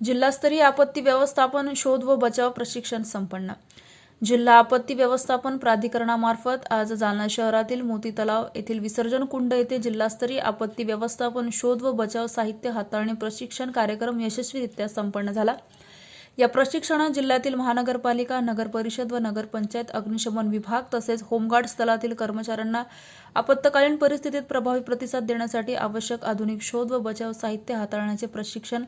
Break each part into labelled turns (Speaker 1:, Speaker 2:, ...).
Speaker 1: जिल्हास्तरीय आपत्ती व्यवस्थापन शोध व बचाव प्रशिक्षण संपन्न. जिल्हा आपत्ती व्यवस्थापन प्राधिकरणामार्फत आज जालना शहरातील मोती तलाव येथील विसर्जन कुंड येथे जिल्हास्तरीय आपत्ती व्यवस्थापन शोध व बचाव साहित्य हाताळणी प्रशिक्षण कार्यक्रम यशस्वीरित्या संपन्न झाला. या प्रशिक्षणात जिल्ह्यातील महानगरपालिका नगर परिषद व नगरपंचायत अग्निशमन विभाग तसेच होमगार्ड्स दलातील कर्मचाऱ्यांना आपत्कालीन परिस्थितीत प्रभावी प्रतिसाद देण्यासाठी आवश्यक आधुनिक शोध व बचाव साहित्य हाताळण्याचे प्रशिक्षण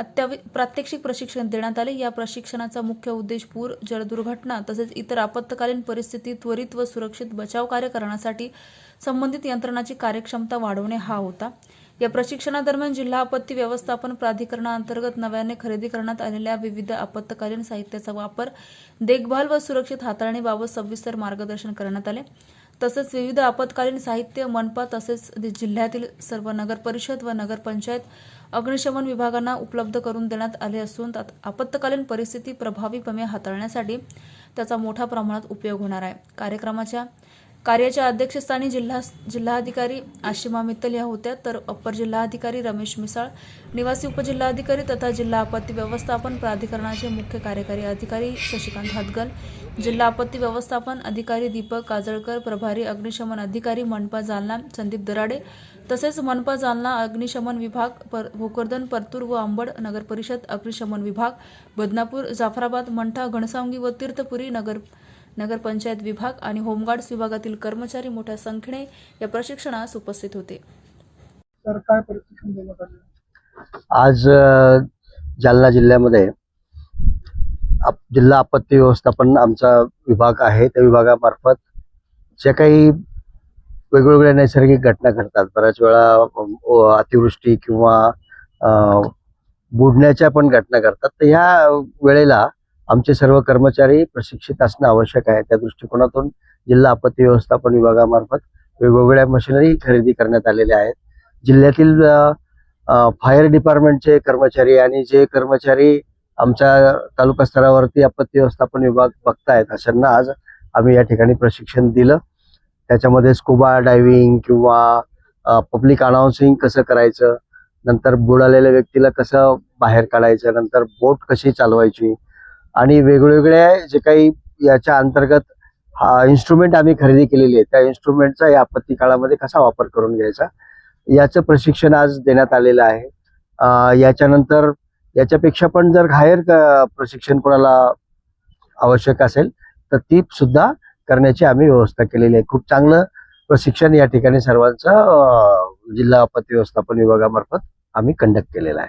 Speaker 1: अत्यावि प्रात्यक्षिक प्रशिक्षण देण्यात आले. या प्रशिक्षणाचा मुख्य उद्देश पूर जलदुर्घटना तसेच इतर आपत्कालीन परिस्थिती त्वरित व सुरक्षित बचाव कार्य करण्यासाठी संबंधित यंत्रणाची कार्यक्षमता वाढवणे हा होता. या प्रशिक्षणादरम्यान जिल्हा आपत्ती व्यवस्थापन प्राधिकरणाअंतर्गत नव्याने खरेदी करण्यात आलेल्या विविध आपत्कालीन साहित्याचा वापर देखभाल व सुरक्षित हाताळणीबाबत सविस्तर मार्गदर्शन करण्यात आले. तसेच विविध आपत्कालीन साहित्य मनपा तसेच जिल्ह्यातील सर्व नगर परिषद व नगरपंचायत अग्निशमन विभागांना उपलब्ध करून देण्यात आले असून त्यात आपत्कालीन परिस्थिती प्रभावीपणे हाताळण्यासाठी त्याचा मोठ्या प्रमाणात उपयोग होणार आहे. कार्यक्रमाच्या कार्याच्या अध्यक्षस्थानी जिल्हा जिल्हाधिकारी आशिमा मित्तल या होत्या. तर अप्पर जिल्हाधिकारी रमेश मिसाळ निवासी उपजिल्हाधिकारी तथा जिल्हा आपत्ती व्यवस्थापन प्राधिकरणाचे मुख्य कार्यकारी अधिकारी शशिकांत हातगल जिल्हा आपत्ती व्यवस्थापन अधिकारी दीपक काजळकर प्रभारी अग्निशमन अधिकारी मनपा जालना संदीप दराडे तसेच मनपा जालना अग्निशमन विभाग पर भोकरदन परतूर व अंबड नगर परिषद अग्निशमन विभाग बदनापूर जाफराबाद मंठा घनसावंगी व तीर्थपुरी नगर नगरपंचायत विभाग आणि होमगार्ड्स विभागातील कर्मचारी मोठ्या संख्येने या प्रशिक्षणास उपस्थित होते.
Speaker 2: तर काय प्रशिक्षण देण्यात आले?
Speaker 3: आज जालना जिल्ह्यामध्ये जिल्हा आपत्ती व्यवस्थापन आमचा विभाग आहे. त्या विभागामार्फत ज्या काही वेगवेगळ्या नैसर्गिक घटना घडतात. बऱ्याच वेळा अतिवृष्टी किंवा बुडण्याच्या पण घटना घडतात. तर ह्या वेळेला आमचे सर्व कर्मचारी प्रशिक्षित असणं आवश्यक आहे. त्या दृष्टिकोनातून जिल्हा आपत्ती व्यवस्थापन विभागामार्फत वेगवेगळ्या मशिनरी खरेदी करण्यात आलेल्या आहेत. जिल्ह्यातील फायर डिपार्टमेंटचे कर्मचारी आणि जे कर्मचारी आमच्या तालुका स्तरावरती आपत्ती व्यवस्थापन विभाग बघतायत अशांना आज आम्ही या ठिकाणी प्रशिक्षण दिलं. त्याच्यामध्ये स्कुबा डायव्हिंग किंवा पब्लिक अनाऊन्सिंग कसं करायचं नंतर बुडालेल्या व्यक्तीला कसं बाहेर काढायचं नंतर बोट कशी चालवायची आणि वेगवेगळ्या जे काही याच्या अंतर्गत हा इन्स्ट्रुमेंट आम्ही खरेदी केलेली आहे त्या इन्स्ट्रुमेंटचा या आपत्ती काळामध्ये कसा वापर करून घ्यायचा याचं प्रशिक्षण आज देण्यात आलेलं आहे. याच्यानंतर याच्यापेक्षा पण जर हायर प्रशिक्षण कोणाला आवश्यक असेल तर ती सुद्धा करण्याची आम्ही व्यवस्था केलेली आहे. खूप चांगलं प्रशिक्षण या ठिकाणी सर्वांचं जिल्हा आपत्ती व्यवस्थापन विभागामार्फत आम्ही कंडक्ट केलेलं आहे.